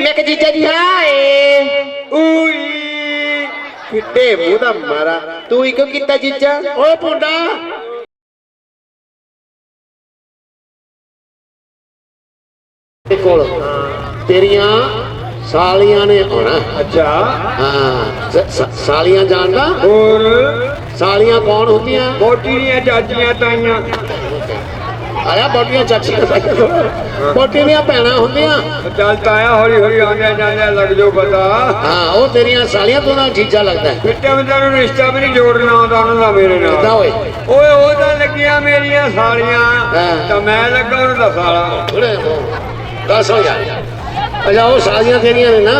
ਮੈਂ ਕਿ ਜੀਜਾ ਜੀ ਹਾਏ। ਉਈ ਫਿੱਟੇ ਮੂੰਹ ਦਾ ਮਾਰਾ। ਤੂੰ ਹੀ ਕਿਉਂ ਕੀਤਾ ਜੀਜਾ? ਓ ਪੁੰਡਾ ਤੇ ਕੋਲ। ਤੇਰੀਆਂ ਸਾਲੀਆਂ ਨੇ ਆਉਣਾ। ਅੱਛਾ। ਹਾਂ। ਸ- ਸ- ਸਾਲੀਆਂ ਜਾਣਦਾ ਹੋਰ। ਸਾਲੀਆਂ ਕੌਣ ਹੁੰਦੀਆਂ? ਮੋਟੀ ਦੀਆਂ ਚਾਚੀਆਂ ਤਾਈਆਂ। ਆਇਆ ਬੋਟੀਆਂ ਚਾਚੀਆਂ ਬੋਟੀ ਦੀਆਂ ਭੈਣਾਂ ਹੁੰਦੀਆਂ। ਚੱਲ ਤਾਇਆ ਹੌਲੀ ਹੌਲੀ ਆਉਂਦੇ ਜਾਂਦੇ ਲੱਗ ਜਾਓ ਪਤਾ। ਹਾਂ ਉਹ ਤੇਰੀਆਂ ਸਾਲੀਆਂ ਤੋਂ ਨਾਲ ਜੀਜਾ ਲੱਗਦਾ। ਹੈ ਮਿੱਟੇ ਬੰਦੇ ਨੂੰ ਰਿਸ਼ਤਾ ਵੀ ਨਹੀਂ ਜੋੜਨਾ ਆਉਂਦਾ ਉਹਨਾਂ ਦਾ ਮੇਰੇ ਕਿੱਦਾਂ ਨਾਲ ਓਏ? ਓਏ ਉਹ ਤਾਂ ਲੱਗੀਆਂ ਮੇਰੀਆਂ ਸਾਲੀਆਂ। ਤਾਂ ਮੈਂ ਲੱਗਾ ਉਹਨਾਂ ਦਾ ਸਾਲਾ। ਥੋੜੇ ਦੱਸ ਹੋ ਯਾਰ। ਅਜਾ ਉਹ ਸਾਲੀਆਂ ਤੇਰੀਆਂ ਨੇ ਨਾ।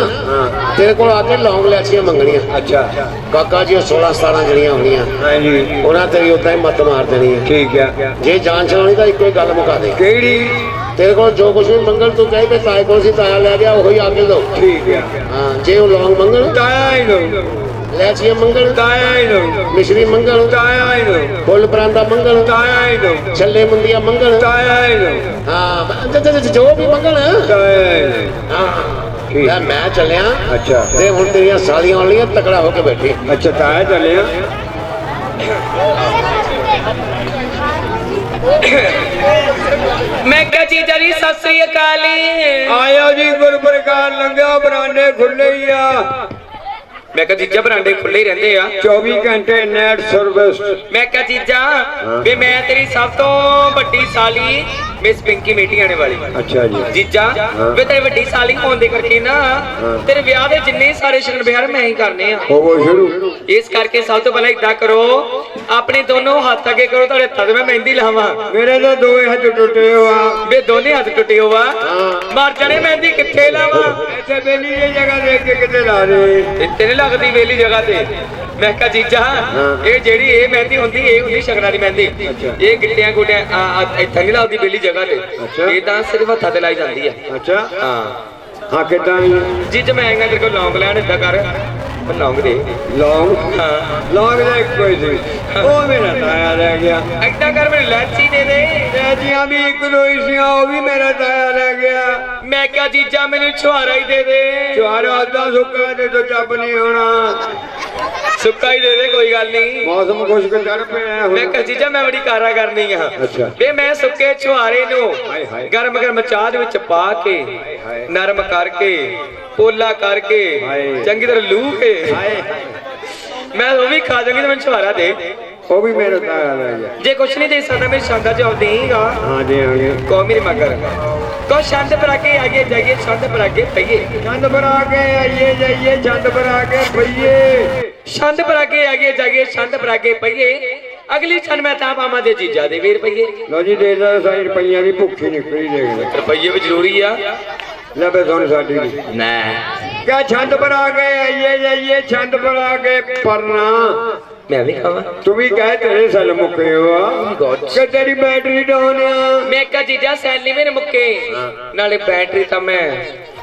ਤੇਰੇ ਕੋਲ ਆ ਕੇ ਲੌਂਗ ਲੈਚੀਆਂ ਮੰਗਣੀਆਂ। ਅੱਛਾ। ਕਾਕਾ ਜੀ ਉਹ 16 17 ਜਿਹੜੀਆਂ ਹੋਣੀਆਂ ਹਾਂਜੀ ਉਹਨਾਂ ਤੇਰੀ ਉਦਾਂ ਹੀ ਮੱਤ ਮਾਰ ਦੇਣੀ ਹੈ। ਠੀਕ ਹੈ ਜੇ ਜਾਨ ਚਲਾਉਣੀ ਤਾਂ ਇੱਕੋ ਹੀ ਗੱਲ ਮੁਕਾ ਦੇ। ਕਿਹੜੀ? ਤੇਰੇ ਕੋਲ ਜੋ ਕੁਝ ਵੀ ਮੰਗਣ ਤੂੰ ਕਹੇ ਤੇ ਤਾਏ ਕੋਲ ਸੀ ਤਾਇਆ ਲੈ ਗਿਆ ਉਹੀ ਆ ਕੇ ਦੋ। ਠੀਕ ਹੈ ਹਾਂ ਜੇ ਉਹ ਲੌਂਗ ਮੰਗਣ ਤਾਇਆ ਹੀ ਲੋ ਲੈਚੀਆਂ ਮੰਗਣ ਤਾਇਆ ਹੀ ਲੋ ਮਿਸ਼ਰੀ ਮੰਗਣ ਤਾਇਆ ਹੀ ਲੋ ਫੁੱਲ ਪਰਾਂਦਾ ਮੰਗਣ ਤਾਇਆ ਹੀ ਲੋ ਛੱਲੇ ਮੁੰਦੀਆਂ ਮੰਗਣ। ਤਾਇਆ ਹੀ ਲੋ ਹਾਂ ਜ- ਵੀ ਮੰਗਣ। ਤਾਇਆ ਲਓ। ਹਾਂ। ਲੈ ਮੈਂ ਚੱਲਿਆ। ਅੱਛਾ। ਤੇ ਹੁਣ ਤੇਰੀਆਂ ਸਾਲੀਆਂ ਆਉਣੀਆਂ ਤਕੜਾ ਹੋ ਕੇ ਬੈਠੀ ਅੱਛਾ ਤਾਇਆ ਚੱਲਿਆ ਮੈਂ ਕਿਹਾ ਜੀ ਸਤਿ ਸ੍ਰੀ ਅਕਾਲ ਆਇਆ ਜੀ ਗੁਰਪ੍ਰਕਾਰ ਲੰਘਿਆ ਬਰਾਂਡੇ ਖੁੱਲੇ ਹੀ ਆ। ਮੈਂ ਕਿਹਾ ਜੀਜਾ ਬਰਾਂਡੇ ਖੁੱਲੇ ਹੀ ਰਹਿੰਦੇ ਆ। 24 ਘੰਟੇ ਨੈਟ ਸਰਵਿਸ ਮੈਂ ਕਿਹਾ ਜੀਜਾ ਵੀ ਮੈਂ ਤੇਰੀ ਸਭ ਤੋਂ ਵੱਡੀ ਸਾਲੀ ਮਿਸ ਪਿੰਕੀ ਮੇਟੀ ਆਣੇ ਵਾਲੀ। ਅੱਛਾ ਜੀ। ਜੀਜਾ ਵੀ ਤੇਰੀ ਵੱਡੀ ਸਾਲੀ ਹੋਣ ਦੇ ਕਰਕੇ ਨਾ ਤੇਰੇ ਵਿਆਹ ਦੇ ਜਿੰਨੇ ਸਾਰੇ ਸ਼ਗਨ ਵਿਹਾਰ ਮੈਂ ਹੀ ਕਰਨੇ ਆ। ਹੋਵੋ ਸ਼ੁਰੂ। ਇਸ ਕਰਕੇ ਸਭ ਤੋਂ ਪਹਿਲਾਂ ਇਦਾਂ ਕਰੋ ਆਪਣੇ ਦੋਨੋਂ ਹੱਥ ਅੱਗੇ ਕਰੋ ਤੁਹਾਡੇ ਹੱਥਾਂ ਤੇ ਮੈਂ ਮਹਿੰਦੀ ਲਾਵਾਂ। ਮੇਰੇ ਤਾਂ ਦੋਏ ਹੱਥ ਟੁੱਟੇ ਹੋਆ ਵੇ ਦੋਨੇ ਹੱਥ ਟੁੱਟੇ ਹੋਵਾ ਮਰ ਜਾਣੇ ਮਹਿੰਦੀ ਕਿੱਥੇ ਲਾਵਾਂ? ਇੱਥੇ ਬੇਲੀ ਦੀ ਜਗ੍ਹਾ ਦੇਖ ਕੇ ਕਿਤੇ ਲਾ ਦੇ। ਇੱਥੇ ਨਹੀਂ ਲੱਗਦੀ ਵੇਲੀ ਜਗ੍ਹਾ ਤੇ। ਮੈਂ ਕਿਹਾ ਜੀਜਾ ਇਹ ਜਿਹੜੀ ਇਹ ਮਹਿੰਦੀ ਹੁੰਦੀ ਇਹ ਹੁੰਦੀ ਸ਼ਗਨਾਂ ਦੀ ਮਹਿੰਦੀ। ਇਹ ਗਿੱਟਿਆਂ ਗੁੱਟਿਆਂ ਆ- ਆ- ਇੱਥੇ ਨਹੀਂ ਲੱਗਦੀ ਵੇਲੀ ਜਗ੍ਹਾ ਤੇ। ਇਹ ਤਾਂ ਸਿਰਫ ਹੱਥਾਂ ਤੇ ਲਾਈ ਜਾਂਦੀ ਹੈ ਅੱਛਾ। ਹਾਂ। ਹਾਂ ਕਿਦਾਂ ਜੀਜਾ ਮੈਂ ਆਏਗਾ ਤੇਰੇ ਕੋਲ ਲੌਂਗ ਲੈਣ ਏਦਾਂ ਕਰ। ਲੌਂਗ ਦੇ ਲੌਂਗ? ਹਾਂ। ਲੌਂਗ ਦਾ ਇੱਕੋ ਹੀ। ਸੀ ਉਹ ਮੇਰਾ ਤਾਇਆ ਲੈ ਗਿਆ। ਏਦਾਂ ਕਰ ਮੈਨੂੰ ਲੈਚੀ ਦੇ ਦੇ। ਰੈਜੀਆਂ ਵੀ ਇੱਕ ਦੋ ਹੀ ਸੀਆਂ ਉਹ ਵੀ ਮੇਰਾ ਤਾਇਆ ਲੈ ਗਿਆ। ਮੈਂ ਕਿਹਾ ਜੀਜਾ ਮੈਨੂੰ ਛੁਹਾਰਾ ਹੀ ਦੇ ਦੇ। ਚਾਰ ਅੱਧਾ ਸੁੱਕਾ ਤੇ ਤੋਂ ਚੱਪ ਨਹੀਂ ਹੋਣਾ। ਸੁੱਕਾ ਹੀ ਦੇ ਦੇ ਕੋਈ ਗੱਲ ਨਹੀਂ। ਮੌਸਮ ਖੁਸ਼ਕ ਚੜ ਪਿਆ ਮੈਂ ਕਿਹਾ ਜੀਜਾ ਮੈਂ ਬੜੀ ਕਾਰਾ ਕਰਨੀ ਆ। ਵੇ ਮੈਂ ਸੁੱਕੇ ਛੁਹਾਰੇ ਨੂੰ। ਗਰਮ ਗਰਮ ਚਾਹ ਦੇ ਵਿੱਚ ਪਾ ਕੇ। ਨਰਮ ਕਰਕੇ ਪੋਲਾ ਕਰਕੇ। ਚੰਗੀ ਤਰ੍ਹਾਂ ਲੂ ਕੇ। ਮੈਂ ਉਹ ਵੀ ਖਾ ਜਾਵਾਂਗੀ ਤੇ ਮੈਨੂੰ ਛੁਹਾਰਾ ਦੇ। ਉਹ ਵੀ ਮੇਰਾ ਤਾਇਆ ਲੈ ਗਿਆ। ਜੇ ਕੁਛ ਨਹੀਂ ਦੇ ਸਕਦਾ ਮੈਂ ਸ਼ਾਂਦਾ ਜਵਾਬ ਦੇਗਾ ਹਾਂ ਜੀ ਹਾਂ ਜੀ ਕੋ ਮੇਰੇ ਮਗਰ। ਕੋ ਸ਼ਾਂਤ ਪਰ ਕੇ ਆਗੇ ਜਾਈਏ ਸ਼ਾਂਤ ਪਰ ਕੇ ਪਈਏ। ਚੰਦ ਬਣਾ ਕੇ ਆਈਏ ਜਾਈਏ ਚੰਦ ਬਣਾ ਕੇ ਪਈਏ। ਪਰ ਕੇ ਆਗੇ ਸ਼ਾਂਤ ਪਰ ਕੇ ਪਈਏ। ਅਗਲੀ ਛਣ ਮੈਂ ਤਾਂ ਪਾਵਾਂ ਦੇ ਜੀਜਾ ਦੇ 20 ਰੁਪਈਏ ਲੋ ਜੀ ਦੇ ਦਾ ਸਾਈ ਰੁਪਈਆਂ ਦੀ ਭੁੱਖੀ ਨਿਕਲੀ ਦੇਖ ਲੈ ਰੁਪਈਏ ਵੀ ਜ਼ਰੂਰੀ ਆ। ਲੈ ਬੇ ਸੁਣ ਸਾਡੀ ਨਾ। ਕਿਆ ਛੰਦ ਬਣਾ ਕੇ ਆਈਏ ਜਾਈਏ ਛੰਦ ਬਣਾ ਕੇ ਪਰਨਾ। ਮੈਂ ਵੀ ਖਾਵਾਂ। ਤੂੰ ਵੀ ਕਹਿ ਤੇਰੇ ਸੈੱਲ ਮੁੱਕੇ ਹੋ ਕਿ ਤੇਰੀ ਬੈਟਰੀ ਡਾਊਨ ਆ। ਮੈਂ ਕਹਾ ਜੀਜਾ ਸੈਲੀ ਮੇਰੇ ਮੁੱਕੇ। ਨਾਲੇ ਬੈਟਰੀ ਤਾਂ ਮੈਂ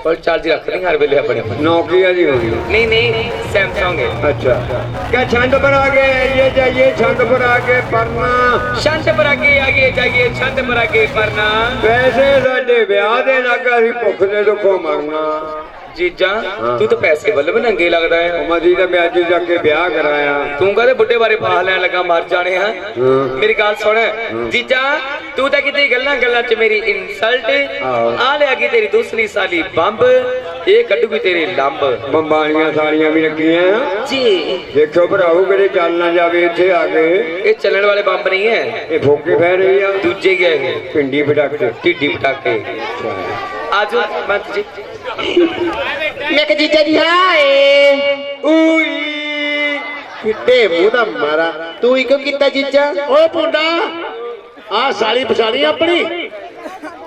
ਫੁੱਲ ਚਾਰਜ ਰੱਖ ਲਈ ਹਰ ਵੇਲੇ ਆਪਣੇ ਨੌਕੀਆ ਦੀ ਹੋਣੀ ਨਹੀਂ ਨਹੀਂ ਸੈਮਸੰਗ ਹੈ। ਅੱਛਾ ਕਿਆ ਛੰਦ ਬਣਾ ਕੇ ਆਈਏ ਜਾਈਏ ਛੰਦ ਬਣਾ ਕੇ ਪਰਨਾ। ਸ਼ਾਂਤ ਪਰ ਕੇ ਆਗੇ ਜਾਈਏ ਛੰਦ ਪਰ ਕੇ ਪਰਨਾ। ਪੈਸੇ ਸਾਡੇ ਵਿਆਹ ਦੇ ਲੱਗਾ ਸੀ ਭੁੱਖ ਦੇ ਦੁੱਖੋਂ ਮਰਨਾ। ਜੀਜਾ ਤੂੰ ਤਾਂ ਪੈਸੇ ਵੱਲ ਵੀ ਨੰਗੇ ਲੱਗਦਾ ਹੈ। ਮਦੀ ਦਾ ਵਿਆਜ ਜਾ ਕੇ ਵਿਆਹ ਕਰਾਇਆ। ਤੂੰ ਕਹਦੇ ਬੁੱਢੇ ਬਾਰੇ ਫਾਹ ਲੈਣ ਲੱਗਾ ਮਰ ਜਾਣੇ ਹਾਂ ਹਾਂ। ਮੇਰੀ ਗੱਲ ਸੁਣ। ਜੀਜਾ ਤੂੰ ਤਾਂ ਕਿਤੇ ਗੱਲਾਂ ਗੱਲਾਂ 'ਚ ਮੇਰੀ ਇਨਸਲਟ। ਆ ਲਿਆ ਕਿ ਤੇਰੀ ਦੂਸਰੀ ਸਾਲੀ ਬੰਬ ਇਹ ਕੱਢੂਗੀ ਤੇਰੇ ਲੰਬ। ਬੰਬਾਲੀਆਂ ਸਾਲੀਆਂ ਵੀ ਲੱਗੀਆਂ ਜੀ। ਦੇਖੋ ਭਰਾਓ ਕਿਤੇ ਚੱਲ ਨਾ ਜਾਵੇ ਇੱਥੇ ਆ ਕੇ। ਇਹ ਚੱਲਣ ਵਾਲੇ ਬੰਬ ਨਹੀਂ ਹੈ। ਇਹ ਫੋਕੇ ਫੈ ਰਹੀ ਆ। ਦੂਜੇ ਗਏ ਪਿੰਡੀ ਪਟਾਕੇ। ਢਿੱਡੀ ਪਟਾਕੇ। ਆਜੋ ਮੰਤ ਜੀ। ਮੈਂ ਕਿ ਜੀਜਾ ਜੀ, ਹਾਏ। ਉਈ ਫਿੱਟੇ ਮੂੰਹ ਦਾ ਮਾਰਾ। ਤੂੰ ਹੀ ਕਿਉਂ ਕੀਤਾ ਜੀਜਾ? ਓ ਪੁੰਡਾ ਆ ਸਾਲੀ ਪਛਾਣੀ ਆਪਣੀ।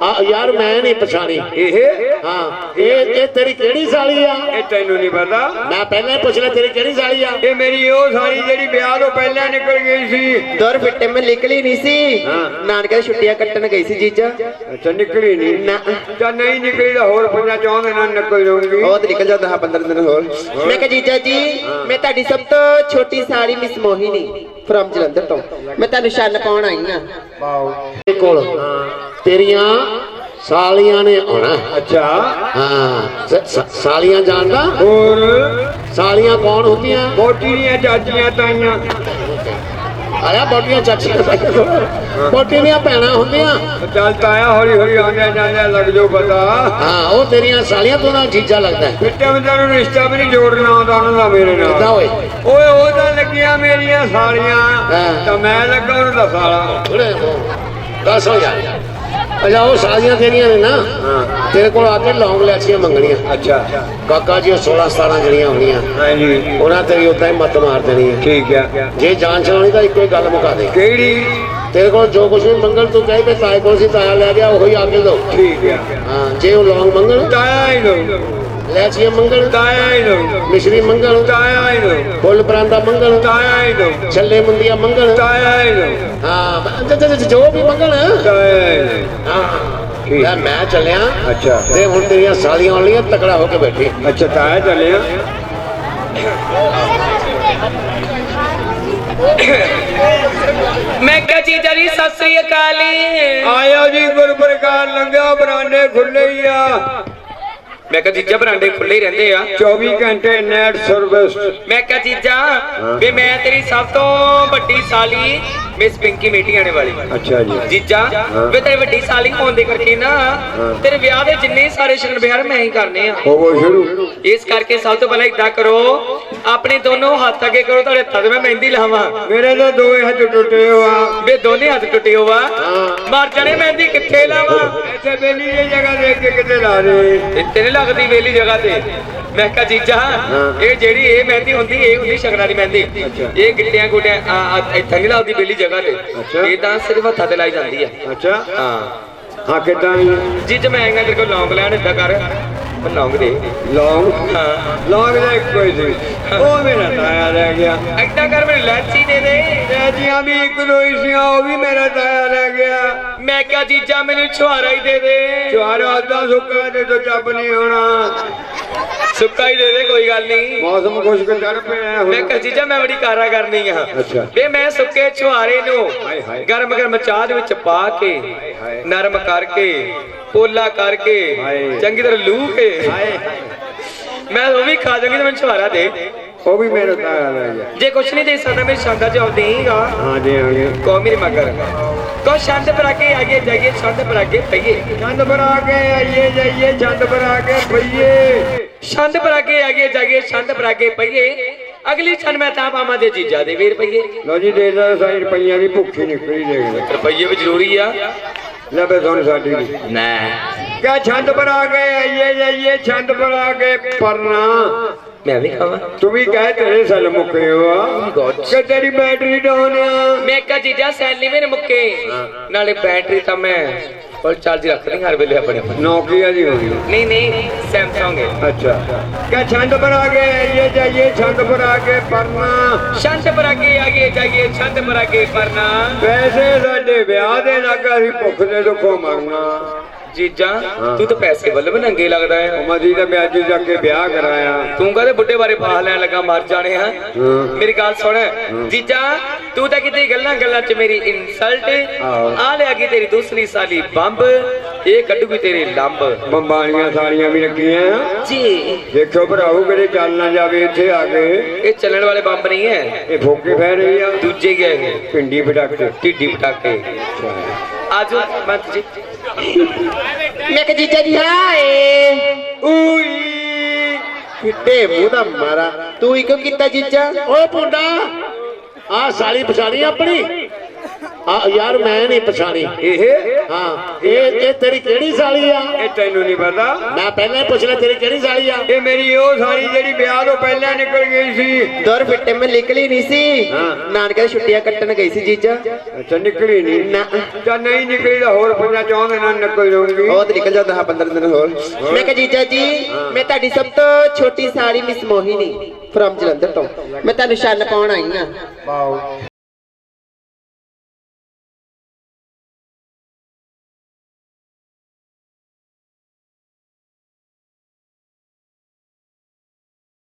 ਆ ਯਾਰ ਮੈਂ ਨਹੀਂ ਪਛਾਣੀ। ਇਹ? ਹਾਂ ਇਹ ਇਹ ਤੇਰੀ ਕਿਹੜੀ ਸਾਲੀ ਆ? ਇਹ ਤੈਨੂੰ ਨਹੀਂ ਪਤਾ। ਮੈਂ ਪਹਿਲਾਂ ਹੀ ਪੁੱਛ ਲਿਆ ਤੇਰੀ ਕਿਹੜੀ ਸਾਲੀ ਆ? ਇਹ ਮੇਰੀ ਉਹ ਸਾਰੀ ਜਿਹੜੀ ਵਿਆਹ ਤੋਂ ਪਹਿਲਾਂ ਨਿਕਲ ਗਈ ਸੀ। ਦਰ ਫਿੱਟੇ ਮੈਂ ਨਿਕਲੀ ਨਹੀਂ ਸੀ। ਹਾਂ। ਨਾਨਕੇ ਦੀ ਛੁੱਟੀਆਂ ਕੱਟਣ ਗਈ ਸੀ ਜੀਜਾ। ਅੱਛਾ ਨਿਕਲੀ ਨਹੀਂ। ਨਾ। ਜਾਂ ਨਹੀਂ ਨਿਕਲੀ ਤਾਂ ਹੋਰ ਪੰਜਾਂ ਚੌਂ ਦਿਨਾਂ ਨੂੰ ਨਿਕਲ ਜਾਊਂਗੀ। ਉਹ ਤੇ ਨਿਕਲ ਜਾਂਦਾ ਹਾਂ 15 ਦਿਨ ਹੋਰ। ਮੈਂ ਕਿਹਾ ਜੀਜਾ ਜੀ ਮੈਂ ਤੁਹਾਡੀ ਸਭ ਤੋਂ ਛੋਟੀ ਸਾਲੀ ਮਿਸ ਮੋਹਿਨੀ ਫਰਮ ਜਲੰਧਰ ਤੋਂ। ਮੈਂ ਤੁਹਾਨੂੰ ਛੰਨ ਪਾਉਣ ਆਈ ਆ ਤੇ ਕੋਲ। ਤੇਰੀਆਂ ਸਾਲੀਆਂ ਨੇ ਆਉਣਾ। ਅੱਛਾ। ਹਾਂ ਸਾਲੀਆਂ ਜਾਣਦਾ? ਹੋਰ? ਸਾਲੀਆਂ ਕੌਣ ਹੁੰਦੀਆਂ? ਮੋਟੀ ਦੀਆਂ ਚਾਚੀਆਂ ਤਾਈਆਂ। ਆਇਆ ਬੋਟੀਆਂ ਚਾਚੀਆਂ ਬੋਟੀ ਦੀਆਂ ਭੈਣਾਂ ਹੁੰਦੀਆਂ? ਚੱਲ ਤਾਇਆ ਹੌਲੀ ਹੌਲੀ ਆਉਂਦੇ ਜਾਂਦੇ ਲੱਗ ਜਾਓ ਪਤਾ। ਹਾਂ ਉਹ ਤੇਰੀਆਂ ਸਾਲੀਆਂ ਤੋਂ ਨਾਲ ਜੀਜਾ ਲੱਗਦਾ। ਮਿੱਟੇ ਮਿੱਟੇ ਨੂੰ ਰਿਸ਼ਤਾ ਵੀ ਨਹੀਂ ਜੋੜਨਾ ਆਉਂਦਾ ਉਹਨਾਂ ਦਾ ਮੇਰੇ ਕਿੱਦਾਂ ਨਾਲ ਓਏ? ਓਏ ਉਹ ਤਾਂ ਲੱਗੀਆਂ ਮੇਰੀਆਂ ਸਾਲੀਆਂ। ਤਾਂ ਮੈਂ ਲੱਗਾ ਉਹਨਾਂ ਦਾ ਸਾਲਾ। ਦੱਸ ਯਾਰ। ਅੱਛਾ ਉਹ ਸਾਲੀਆਂ ਤੇਰੀਆਂ ਨੇ ਨਾ? ਤੇਰੇ ਕੋਲ ਆ ਕੇ ਲੌਂਗ ਲੈਚੀਆਂ ਮੰਗਣੀਆਂ। ਅੱਛਾ। ਕਾਕਾ ਜੀ ਉਹ 16 17 ਜਣੀਆਂ ਹੋਣੀਆਂ। ਹਾਂਜੀ ਉਹਨਾਂ ਤੇਰੀ ਉਦਾਂ ਹੀ ਮੱਤ ਮਾਰ ਦੇਣੀ ਹੈ। ਠੀਕ ਹੈ। ਜੇ ਜਾਨ ਚਲਾਉਣੀ ਤਾਂ ਇੱਕੋ ਹੀ ਗੱਲ ਮੁਕਾ ਦੇ। ਕਿਹੜੀ? ਤੇਰੇ ਕੋਲ ਜੋ ਕੁਝ ਵੀ ਮੰਗਣ ਤੂੰ ਕਹੇ ਵੀ ਤਾਏ ਕੋਲ ਸੀ ਤਾਇਆ ਲੈ ਗਿਆ ਉਹੀ ਆ ਕੇ ਦੋ। ਠੀਕ ਹੈ। ਹਾਂ ਜੇ ਉਹ ਲੌਂਗ ਮੰਗਣ। ਤਾਇਆ ਹੀ ਲੋ ਲੈਚੀਆਂ ਮੰਗਣ ਤਾਇਆ ਹੀ ਲੋ ਮਿਸ਼ਰੀ ਮੰਗਣ ਤਾਇਆ ਹੀ ਲੋ ਫੁੱਲ ਪਰਾਂਦਾ ਮੰਗਣ ਤਾਇਆ ਹੀ ਲੋ ਛੱਲੇ ਮੁੰਦੀਆਂ ਮੰਗਣ ਤਾਇਆ ਹੀ ਹਾਂ ਜ- ਜ- ਜ- ਜੋ ਵੀ ਮੰਗਣ ਤਾਇਆ ਹੀ ਮੈਂ ਚੱਲਿਆ। ਅੱਛਾ। ਤੇ ਹੁਣ ਤੇਰੀਆਂ ਸਾਲੀਆਂ ਵਾਲੀਆਂ ਤਕੜਾ ਹੋ ਕੇ ਬੈਠੀ। ਅੱਛਾ ਤਾਇਆ ਚੱਲਿਆ। ਮੈਂ ਕਿਹਾ ਜੀ ਸਤਿ ਸ੍ਰੀ ਅਕਾਲ। ਆਇਆ ਜੀ ਗੁਰਪ੍ਰਕਾਰ ਲੰਘਿਆ ਬਰਾਂਡੇ ਖੁੱਲੇ ਹੀ ਆ। ਮੈਂ ਕਿਹਾ ਜੀਜਾ ਬਰਾਂਡੇ ਖੁੱਲੇ ਹੀ ਰਹਿੰਦੇ ਆ। 24 ਘੰਟੇ ਨੈਟ ਸਰਵਿਸ ਮੈਂ ਕਿਹਾ ਜੀਜਾ ਵੀ ਮੈਂ ਤੇਰੀ ਸਭ ਤੋਂ ਵੱਡੀ ਸਾਲੀ ਮਿਸ ਪਿੰਕੀ ਮੇਟੀ ਆਣੇ ਵਾਲੀ। ਅੱਛਾ ਜੀ। ਜੀਜਾ ਵੇ ਤੇਰੀ ਵੱਡੀ ਸਾਲੀ ਹੋਣ ਦੇ ਕਰਕੇ ਨਾ ਤੇਰੇ ਵਿਆਹ ਦੇ ਜਿੰਨੇ ਸਾਰੇ ਸ਼ਗਨ ਵਿਹਾਰ ਮੈਂ ਹੀ ਕਰਨੇ ਆ। ਹੋਵੋ ਸ਼ੁਰੂ। ਇਸ ਕਰਕੇ ਸਭ ਤੋਂ ਪਹਿਲਾਂ ਇਦਾਂ ਕਰੋ ਆਪਣੇ ਦੋਨੋਂ ਹੱਥ ਅੱਗੇ ਕਰੋ ਤੁਹਾਡੇ ਹੱਥਾਂ ਤੇ ਮੈਂ ਮਹਿੰਦੀ ਲਾਵਾਂ। ਮੇਰੇ ਤਾਂ ਦੋਏ ਹੱਥ ਟੁੱਟੇ ਹੋਆ। ਵੇ ਦੋਨੇ ਹੱਥ ਟੁੱਟੇ ਹੋਵਾ ਮਰ ਜਾਣੇ ਮਹਿੰਦੀ ਕਿੱਥੇ ਲਾਵਾਂ? ਇੱਥੇ ਬੇਲੀ ਦੀ ਜਗ੍ਹਾ ਦੇਖ ਕੇ ਕਿਤੇ ਲਾ ਦੇ। ਇੱਥੇ ਨਹੀਂ ਲੱਗਦੀ ਵੇਲੀ ਜਗ੍ਹਾ ਤੇ। ਮੈਂ ਕਿਹਾ ਜੀਜਾ ਇਹ ਜਿਹੜੀ ਇਹ ਮਹਿੰਦੀ ਹੁੰਦੀ ਇਹ ਹੁੰਦੀ ਸ਼ਗਨਾਂ ਦੀ ਮਹਿੰਦੀ। ਇਹ ਗਿੱਟਿਆਂ ਗੁੱਟਿਆਂ ਆ ਆ- ਇੱਥੇ ਨਹੀਂ ਲੱਗਦੀ ਵੇਲੀ ਜਗ੍ਹਾ ਤੇ। ਅੱਛਾ। ਇਹ ਤਾਂ ਸਿਰਫ ਹੱਥਾਂ ਤੇ ਲਾਈ ਜਾਂਦੀ ਆ। ਅੱਛਾ। ਹਾਂ। ਹਾਂ ਕਿਦਾਂ ਜੀਜ ਮੈਂ ਆਏਗਾ ਤੇਰੇ ਕੋਲ ਲੌਂਗ ਲੈਣ ਏਦਾਂ ਕਰ ਲੌਂਗ ਦੇ। ਲੌਂਗ? ਹਾਂ। ਲੌਂਗ ਦਾ ਇੱਕੋ ਹੀ ਸੀ। ਉਹ ਮੇਰਾ ਤਾਇਆ ਲੈ ਗਿਆ। ਏਦਾਂ ਕਰ ਮੈਨੂੰ ਲੈਚੀ ਦੇ ਦੇ। ਰੈਜੀਆਂ ਵੀ ਇੱਕ ਦੋ ਹੀ ਸੀਆਂ ਉਹ ਵੀ ਮੇਰਾ ਤਾਇਆ ਲੈ ਗਿਆ। ਮੈਂ ਕਿਹਾ ਜੀਜਾ ਮੈਨੂੰ ਛੁਹਾਰਾ ਹੀ ਦੇ ਦੇ। ਚਾਰ ਅੱਧਾ ਸੁੱਕਾ ਤੇ ਤੋਂ ਚੱਪ ਨਹੀਂ ਹੋਣਾ। ਸੁੱਕਾ ਹੀ ਦੇ ਦੇ ਕੋਈ ਗੱਲ ਨਹੀਂ। ਮੌਸਮ ਖੁਸ਼ਕ ਚੜ ਪਿਆ ਮੈਂ ਕਿਹਾ ਜੀਜਾ ਮੈਂ ਬੜੀ ਕਾਰਾ ਕਰਨੀ ਆ। ਵੇ ਮੈਂ ਸੁੱਕੇ ਛੁਹਾਰੇ ਨੂੰ। ਗਰਮ ਗਰਮ ਚਾਹ ਦੇ ਵਿੱਚ ਪਾ ਕੇ। ਨਰਮ ਕਰਕੇ ਪੋਲਾ ਕਰਕੇ। ਚੰਗੀ ਤਰ੍ਹਾਂ ਲੂ ਕੇ। ਮੈਂ ਉਹ ਵੀ ਖਾ ਜਾਵਾਂਗੀ ਤੇ ਮੈਨੂੰ ਛੁਹਾਰਾ ਦੇ। ਉਹ ਵੀ ਮੇਰਾ ਤਾਇਆ ਲੈ ਗਿਆ। ਜੇ ਕੁਛ ਨਹੀਂ ਦੇ ਸਕਦਾ ਮੈਂ ਸ਼ਾਂਦਾ ਜਵਾਬ ਦੇਗਾ ਹਾਂ ਜੀ ਆ ਗਿਆ ਕੋ ਮੇਰੀ ਮਗਰ ਕੋ ਪਰ ਕੇ ਆਗੇ ਜਾਈਏ ਪਰ ਕੇ ਪਈਏ। ਬਣਾ ਕੇ ਆਈਏ ਜਾਈਏ ਬਣਾ ਕੇ ਪਈਏ। ਪਰ ਕੇ ਆਗੇ ਜਾਈਏ ਪਰ ਕੇ ਪਈਏ। ਅਗਲੀ ਛਣ ਮੈਂ ਤਾਂ ਪਾਵਾਂ ਦੇ ਜੀਜਾ ਦੇ ਵੀਰ ਪਈਏ। ਲੋ ਜੀ ਦੇ ਦਾ ਸਾਈ ਰੁਪਈਆਂ ਦੀ ਭੁੱਖੀ ਨਿਕਲੀ ਦੇਖ ਲੈ ਰੁਪਈਏ ਵੀ ਜ਼ਰੂਰੀ ਆ। ਲੈ ਬੇ ਸੁਣ ਸਾਡੀ ਨਾ। ਕਿਆ ਛੰਦ ਬਣਾ ਕੇ ਆਈਏ ਜਾਈਏ ਛੰਦ ਬਣਾ ਕੇ ਪਰਨਾ। ਮੈਂ ਵੀ ਖਾਵਾਂ। ਤੂੰ ਵੀ ਕਹਿ ਤੇਰੇ ਸਲ ਮੁੱਕੇ ਹੋ ਆ। God. ਕਿ ਤੇਰੀ ਬੈਟਰੀ ਡਾਊਨ ਆ। ਮੈਂ ਕਹਾ ਜੀਜਾ ਸੈਲੀ ਮੇਰੇ ਮੁੱਕੇ। ਨਾਲੇ ਬੈਟਰੀ ਤਾਂ ਮੈਂ ਫੁੱਲ ਚਾਰਜ ਰੱਖਦੀ ਹਰ ਵੇਲੇ ਆਪਣੇ ਕੋਲ। ਨੌਕੀਆ ਦੀ ਹੋਣੀ ਨਹੀਂ ਨਹੀਂ ਸੈਮਸੰਗ ਹੈ। ਅੱਛਾ। ਕਿਆ ਛੰਦ ਬਣਾ ਕੇ ਆਈਏ ਜਾਈਏ ਛੰਦ ਬਣਾ ਕੇ ਪਰਨਾ। ਸ਼ਾਂਤ ਪਰ ਕੇ ਆਗੇ ਜਾਈਏ ਸ਼ਾਂਤ ਪਰ ਕੇ ਪਰਨਾ। ਪੈਸੇ ਸਾਡੇ ਵਿਆਹ ਦੇ ਲੱਗਾ ਸੀ ਭੁੱਖ ਦੇ ਦੁੱਖੋਂ ਮਰਨਾ। ਜੀਜਾ ਤੂੰ ਤਾਂ ਪੈਸੇ ਵੱਲ ਵੀ ਨੰਗੇ ਲੱਗਦਾ ਹੈ। ਮਦੀ ਦਾ ਵਿਆਜ ਜਾ ਕੇ ਵਿਆਹ ਕਰਾਇਆ। ਤੂੰ ਕਹਦੇ ਬੁੱਢੇ ਬਾਰੇ ਫਾਹ ਲੈਣ ਲੱਗਾ ਮਰ ਜਾਣੇ ਹਾਂ ਹਾਂ। ਮੇਰੀ ਗੱਲ ਸੁਣ। ਜੀਜਾ ਤੂੰ ਤਾਂ ਕਿਤੇ ਗੱਲਾਂ ਗੱਲਾਂ 'ਚ ਮੇਰੀ ਇਨਸਲਟ। ਆ ਲਿਆ ਕਿ ਤੇਰੀ ਦੂਸਰੀ ਸਾਲੀ ਬੰਬ ਇਹ ਕੱਢੂਗੀ ਤੇਰੇ ਲੰਬ। ਬੰਬਾਲੀਆਂ ਸਾਰੀਆਂ ਵੀ ਲੱਗੀਆਂ ਜੀ। ਦੇਖੋ ਭਰਾਓ ਕਿਹੜੇ ਚੱਲ ਨਾ ਜਾਵੇ ਇੱਥੇ ਆ ਕੇ। ਇਹ ਚੱਲਣ ਵਾਲੇ ਬੰਬ ਨਹੀਂ ਹੈ। ਇਹ ਫੋਕੇ ਫੈ ਰਹੀ ਆ। ਦੂਜੇ ਗਏ ਪਿੰਡੀ ਪਟਾਕੇ। ਢਿੱਡੀ ਪਟਾਕੇ। ਆਜੋ ਬੰਦ ਜੀ। ਮੈਂ ਕਿ ਜੀਜਾ ਜੀ ਹਾਏ। ਉਈ ਕਿੱਡੇ ਮੂੰਹ ਦਾ ਮਾਰਾ। ਤੂੰ ਹੀ ਕਿਉਂ ਕੀਤਾ ਜੀਜਾ ਓਏ ਪੁੰਡਾ ਆ ਸਾਲੀ ਪਛਾਣੀ ਆਪਣੀ। ਆ ਯਾਰ ਮੈਂ ਨਹੀਂ ਪਛਾਣੀ। ਇਹ? ਹਾਂ ਇਹ ਇਹ ਤੇਰੀ ਕਿਹੜੀ ਸਾਲੀ ਆ? ਇਹ ਤੈਨੂੰ ਨਹੀਂ ਪਤਾ। ਮੈਂ ਪਹਿਲਾਂ ਹੀ ਪੁੱਛ ਲਿਆ ਤੇਰੀ ਕਿਹੜੀ ਸਾਲੀ ਆ? ਇਹ ਮੇਰੀ ਉਹ ਸਾਰੀ ਜਿਹੜੀ ਵਿਆਹ ਤੋਂ ਪਹਿਲਾਂ ਨਿਕਲ ਗਈ ਸੀ। ਦੌਰ ਫਿੱਟੇ ਮੈਂ ਨਿਕਲੀ ਨਹੀਂ ਸੀ। ਹਾਂ। ਨਾਨਕੇ ਛੁੱਟੀਆਂ ਕੱਟਣ ਗਈ ਸੀ ਜੀਜਾ। ਅੱਛਾ ਨਿਕਲੀ ਨਹੀਂ। ਨਾ। ਜਾਂ ਨਹੀਂ ਨਿਕਲੀ ਤਾਂ ਹੋਰ ਪੰਜਾਂ ਚੌਂਦੇ ਨਾਲ ਨਿਕਲ ਜਾਊਂਗੀ। ਉਹ ਤੇ ਨਿਕਲ ਜਾਂਦਾ ਹਾਂ 15 ਦਿਨ ਹੋਰ। ਮੈਂ ਕਿਹਾ ਜੀਜਾ ਜੀ ਮੈਂ ਤੁਹਾਡੀ ਸਭ ਤੋਂ ਛੋਟੀ ਸਾਲੀ ਮਿਸ ਮੋਹਿਨੀ ਫਰਮ ਜਲੰਧਰ ਤੋਂ। ਮੈਂ ਤੁਹਾਨੂੰ ਛੰਨ ਪਾਉਣ ਆਈ ਆ ਪਾਓ।